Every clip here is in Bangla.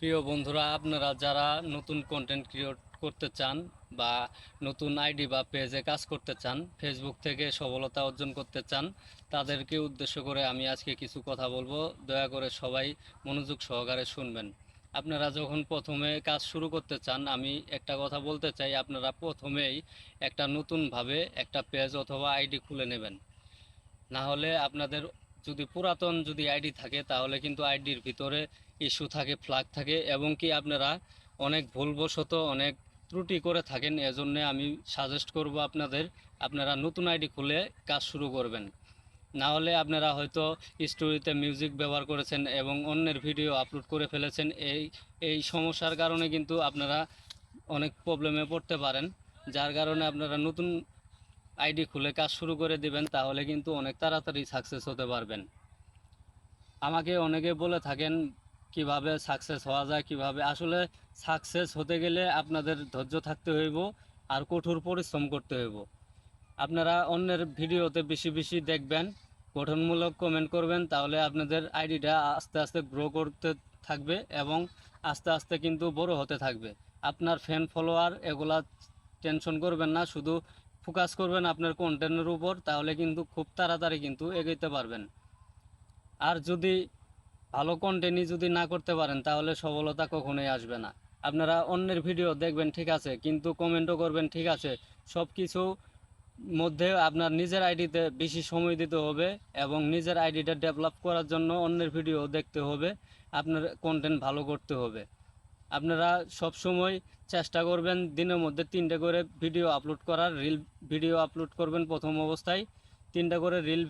প্রিয় বন্ধুরা, আপনারা যারা নতুন কন্টেন্ট ক্রিয়েট করতে চান বা নতুন আইডি বা পেজে কাজ করতে চান ফেসবুক থেকে সফলতা অর্জন করতে চান, তাদেরকে উদ্দেশ্য করে আমি আজকে কিছু কথা বলব। দয়া করে সবাই মনোযোগ সহকারে শুনবেন। আপনারা যখন প্রথমে কাজ শুরু করতে চান, আমি একটা কথা বলতে চাই, আপনারা প্রথমেই একটা নতুনভাবে একটা পেজ অথবা আইডি খুলে নেবেন। না হলে আপনাদের যদি পুরাতন যদি আইডি থাকে, তাহলে কিন্তু আইডির ভিতরে ইস্যু থাকে ফ্লাগ থাকে এবং কি আপনারা অনেক ভুলবশত অনেক ত্রুটি করে থাকেন, এজন্য আমি সাজেস্ট করব আপনাদের আপনারা নতুন আইডি খুলে কাজ শুরু করবেন। না হলে আপনারা হয়তো স্টোরিতে মিউজিক ব্যবহার করেছেন এবং অন্যের ভিডিও আপলোড করে ফেলেছেন, এই এই সমস্যার কারণে কিন্তু আপনারা অনেক প্রবলেমে পড়তে পারেন, যার কারণে আপনারা নতুন আইডি খুলে কাজ শুরু করে দিবেন, তাহলে কিন্তু অনেক তাড়াতাড়ি সাকসেস হতে পারবেন। আমাকে অনেকে বলে থাকেন কীভাবে সাকসেস হওয়া যায়, কীভাবে? আসলে সাকসেস হতে গেলে আপনাদের ধৈর্য থাকতে হইব আর কঠোর পরিশ্রম করতে হইব। আপনারা অন্যের ভিডিওতে বেশি বেশি দেখবেন, গঠনমূলক কমেন্ট করবেন, তাহলে আপনাদের আইডিটা আস্তে আস্তে গ্রো করতে থাকবে এবং আস্তে আস্তে কিন্তু বড় হতে থাকবে। আপনার ফ্যান ফলোয়ার এগুলা টেনশন করবেন না, শুধু ফোকাস করবেন আপনার কন্টেন্টের উপর, তাহলে কিন্তু খুব তাড়াতাড়ি কিন্তু এগোতে পারবেন। আর যদি ভালো কন্টেন্টই যদি না করতে পারেন, তাহলে সফলতা কখনোই আসবে না। আপনারা অন্যের ভিডিও দেখবেন, ঠিক আছে? কিন্তু কমেন্টও করবেন, ঠিক আছে? সব কিছু মধ্যে আপনার নিজের আইডিতে বেশি সময় দিতে হবে এবং নিজের আইডিটা ডেভেলপ করার জন্য অন্যের ভিডিও দেখতে হবে। আপনার কন্টেন্ট ভালো করতে হবে। আপনারা সব সময় চেষ্টা করবেন দিনের মধ্যে তিনটে করে ভিডিও আপলোড করার। রিল ভিডিও আপলোড করবেন প্রথম অবস্থায়। তিনটা করে রিল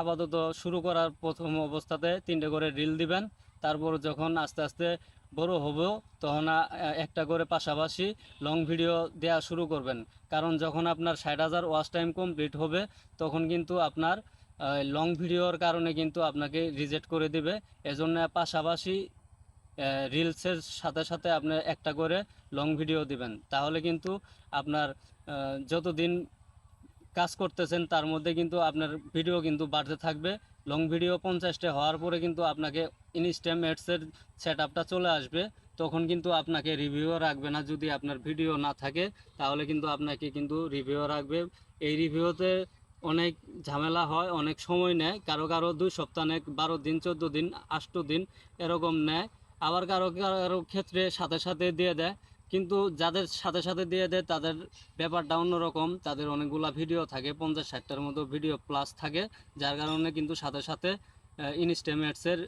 আপাতত শুরু করার প্রথম অবস্থাতে তিনটে করে রিল দিবেন। তারপর যখন আস্তে আস্তে বড় হবে, তখন একটা করে পাশাপাশি লং ভিডিও দেওয়া শুরু করবেন। কারণ যখন আপনার ষাট হাজার ওয়াচ টাইম কমপ্লিট হবে, তখন কিন্তু আপনার লং ভিডিওর কারণে কিন্তু আপনাকে রিজেক্ট করে দিবে। এজন্য পাশাপাশি রিলসের সাথে সাথে আপনি একটা করে লং ভিডিও দিবেন। তাহলে কিন্তু আপনার যতদিন কাজ করতেছেন, তার মধ্যে কিন্তু আপনার ভিডিও কিন্তু বাড়তে থাকবে। লং ভিডিও পঞ্চাশটা হওয়ার পরে কিন্তু আপনাকে ইনস্টাম এডসের সেট আপটা চলে আসবে। তখন কিন্তু আপনাকে রিভিউ রাখবে না যদি আপনার ভিডিও না থাকে। তাহলে কিন্তু আপনাকে কিন্তু রিভিউ রাখবে। এই রিভিউতে অনেক ঝামেলা হয়, অনেক সময় নেয়। কারও কারও দুই সপ্তাহ নেয়, বারো দিন, চোদ্দ দিন, আষ্ট দিন এরকম নেয়। আবার কারও কারও ক্ষেত্রে সাথে সাথে দিয়ে দেয়। কিন্তু যাদের সাথে সাথে দিয়ে দেয়, তাদের ব্যাপারটা অন্যরকম। তাদের অনেকগুলা ভিডিও থাকে, পঞ্চাশ ষাটটার মতো ভিডিও প্লাস থাকে, যার কারণে কিন্তু সাথে সাথে ইনস্টেমেটসের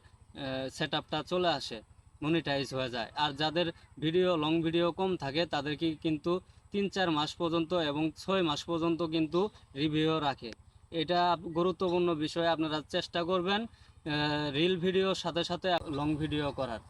সেট আপটা চলে আসে মনিটাইজ হয়ে যায়। আর যাদের ভিডিও লং ভিডিও কম থাকে, তাদেরকে কিন্তু তিন চার মাস পর্যন্ত এবং ছয় মাস পর্যন্ত কিন্তু রিভিউ রাখে। এটা গুরুত্বপূর্ণ বিষয়, আপনারা চেষ্টা করবেন রিল ভিডিওর সাথে সাথে লং ভিডিও করার।